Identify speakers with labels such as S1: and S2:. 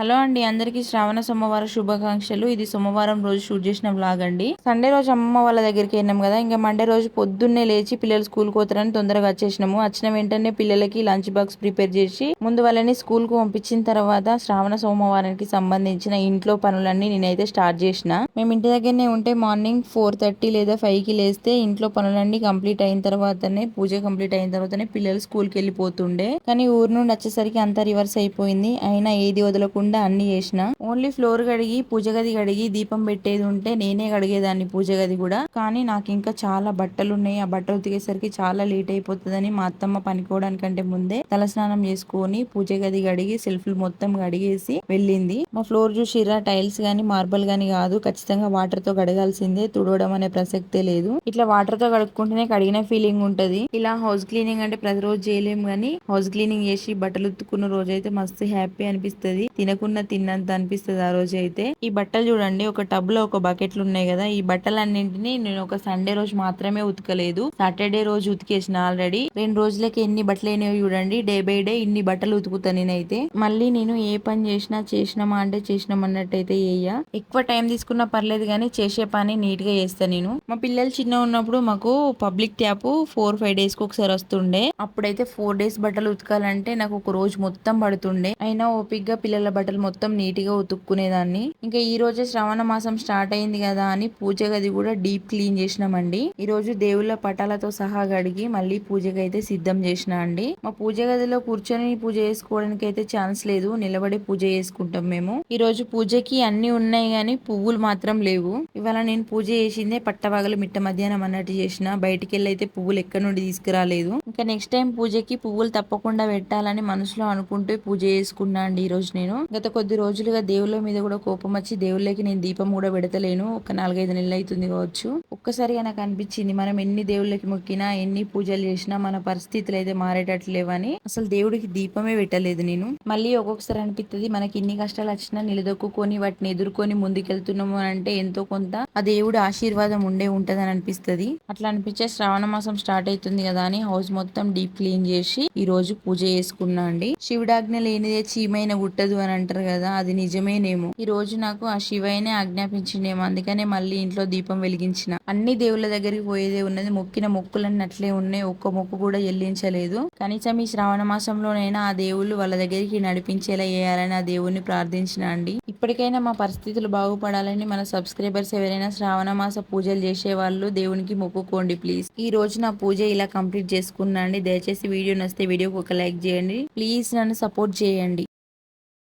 S1: Hello అండి అందరికీ శ్రావణ సోమవారం శుభాకాంక్షలు. ఇది సోమవారం రోజు షూట్ చేసిన బ్లాగ్ అండి. సండే రోజు అమ్మమ్మ వాళ్ళ దగ్గరికి వెళ్ళినాం కదా ఇంకా మండే రోజు పొద్దున్నే లేచి పిల్లలు స్కూల్ పోతారని తొందరగా వచ్చేసినాము. వచ్చిన వెంటనే పిల్లలకి లంచ్ బాక్స్ ప్రిపేర్ చేసి ముందు వాళ్ళని స్కూల్కు పంపించిన తర్వాత శ్రావణ సోమవారానికి సంబంధించిన ఇంట్లో పనులన్నీ నేనైతే స్టార్ట్ చేసిన. మేము ఇంటి దగ్గరనే ఉంటే మార్నింగ్ ఫోర్ థర్టీ లేదా ఫైవ్కి లేస్తే ఇంట్లో పనులన్నీ కంప్లీట్ అయిన తర్వాతనే పూజ కంప్లీట్ అయిన తర్వాతనే పిల్లలు స్కూల్కి వెళ్ళిపోతుండే. కానీ ఊరు నుండి వచ్చేసరికి అంతా రివర్స్ అయిపోయింది. అయినా ఏది వదలకుండా లేకుండా అన్నీ చేసిన ఓన్లీ ఫ్లోర్ కడిగి పూజ గది కడిగి దీపం పెట్టేది ఉంటే నేనే కడిగేదాన్ని పూజ గది కూడా. కానీ నాకు ఇంకా చాలా బట్టలు ఉన్నాయి ఆ బట్టలు ఉతికేసరికి చాలా లేట్ అయిపోతుందని మా అత్తమ్మ పనికోవడానికంటే ముందే తలస్నానం చేసుకొని పూజ గది కడిగి సెల్ఫ్లు మొత్తం కడిగేసి వెళ్ళింది. మా ఫ్లోర్ చూసిరా టైల్స్ గానీ మార్బల్ గానీ కాదు. ఖచ్చితంగా వాటర్తో కడగాల్సిందే. తుడవడం అనే ప్రసక్తే లేదు. ఇట్లా వాటర్తో కడుక్కుంటేనే కడిగిన ఫీలింగ్ ఉంటది. ఇలా హౌస్ క్లీనింగ్ అంటే ప్రతిరోజు చేయలేము గానీ హౌస్ క్లీనింగ్ చేసి బట్టలు ఉత్తుకున్న రోజు అయితే మస్తు హ్యాపీ అనిపిస్తది. తినకున్న తిన్నంత అనిపిస్తది ఆ రోజు అయితే. ఈ బట్టలు చూడండి ఒక టబ్లో ఒక బకెట్లు ఉన్నాయి కదా ఈ బట్టలన్నింటినీ నేను ఒక సండే రోజు మాత్రమే ఉతకలేదు. సాటర్డే రోజు ఉతికేసిన ఆల్రెడీ. రెండు రోజులకి ఎన్ని బట్టలు అయినాయో చూడండి డే బై డే ఇన్ని బట్టలు ఉతుకుతా నేనైతే. మళ్ళీ నేను ఏ పని చేసినా చేసినామా అంటే చేసినాం అన్నట్టయితే ఏయ్యా. ఎక్కువ టైం తీసుకున్నా పర్లేదు కానీ చేసే పని నీట్గా చేస్తా నేను. మా పిల్లలు చిన్న ఉన్నప్పుడు మాకు పబ్లిక్ ట్యాప్ ఫోర్ ఫైవ్ డేస్కి ఒకసారి వస్తుండే. అప్పుడైతే ఫోర్ డేస్ బట్టలు ఉతకాలంటే నాకు ఒక రోజు మొత్తం పడుతుండే. అయినా ఓపిక్గా పిల్లల బట్టలు మొత్తం నీట్గా ఉతుక్కునేదాన్ని. ఇంకా ఈ రోజే శ్రావణ మాసం స్టార్ట్ అయింది కదా అని పూజ గది కూడా డీప్ క్లీన్ చేసినామండి. ఈ రోజు దేవుళ్ళ పటాలతో సహా గడిగి మళ్ళీ పూజకి అయితే సిద్ధం చేసిన అండి. మా పూజ గదిలో కూర్చొని పూజ చేసుకోవడానికి అయితే ఛాన్స్ లేదు. నిలబడి పూజ చేసుకుంటాం మేము. ఈ రోజు పూజకి అన్ని ఉన్నాయి గాని పువ్వులు మాత్రం లేవు. ఇవాళ నేను పూజ చేసిందే పట్టవాగలు మిట్ట మధ్యాహ్నం అన్నట్టు చేసిన. బయటికి వెళ్ళి అయితే పువ్వులు ఎక్కడి నుండి తీసుకురాలేదు. ఇంకా నెక్స్ట్ టైం పూజకి పువ్వులు తప్పకుండా పెట్టాలని మనసులో అనుకుంటూ పూజ చేసుకున్నా అండి ఈ రోజు నేను. గత కొద్ది రోజులుగా దేవుళ్ళ మీద కూడా కోపం వచ్చి దేవుళ్ళకి నేను దీపం కూడా పెడతలేను. ఒక నాలుగైదు నెలలు అవుతుంది కావచ్చు. ఒక్కసారిగా నాకు అనిపించింది మనం ఎన్ని దేవుళ్ళకి మొక్కినా ఎన్ని పూజలు చేసినా మన పరిస్థితులు అయితే మారేటట్లు లేవని అసలు దేవుడికి దీపమే పెట్టలేదు నేను. మళ్ళీ ఒక్కొక్కసారి అనిపిస్తుంది మనకి ఇన్ని కష్టాలు వచ్చినా నిలదొక్కుని వాటిని ఎదుర్కొని ముందుకెళ్తున్నాము అని అంటే ఎంతో కొంత ఆ దేవుడు ఆశీర్వాదం ఉండే ఉంటదని అనిపిస్తది. అట్లా అనిపించే శ్రావణ మాసం స్టార్ట్ అవుతుంది కదా అని హౌస్ మొత్తం డీప్ క్లీన్ చేసి ఈ రోజు పూజ చేసుకున్నా అండి. శివుడాజ్ఞ లేనిదే చీమైన గుట్టదు అని అంటారు కదా అది నిజం నిజమేనేమో ఈ రోజు నాకు ఆ శివయ్యనే ఆజ్ఞాపించిండేమో. అందుకనే మళ్ళీ ఇంట్లో దీపం వెలిగించిన. అన్ని దేవుళ్ళ దగ్గరికి పోయేదే ఉన్నది. మొక్కిన మొక్కులన్నీ అట్లే ఉన్నాయి. ఒక్క మొక్కు కూడా చెల్లించలేదు. కనీసం ఈ శ్రావణ మాసంలోనైనా ఆ దేవుళ్ళు వాళ్ళ దగ్గరికి నడిపించేలా చేయాలని ఆ దేవుణ్ణి ప్రార్థించిన అండి. ఇప్పటికైనా మా పరిస్థితులు బాగుపడాలని మన సబ్స్క్రైబర్స్ ఎవరైనా శ్రావణ మాస పూజలు చేసే వాళ్ళు దేవునికి మొక్కుకోండి ప్లీజ్. ఈ రోజు నా పూజ ఇలా కంప్లీట్ చేసుకున్నా అండి. దయచేసి వీడియో నచ్చితే వీడియోకి ఒక లైక్ చేయండి. ప్లీజ్ నన్ను సపోర్ట్ చేయండి.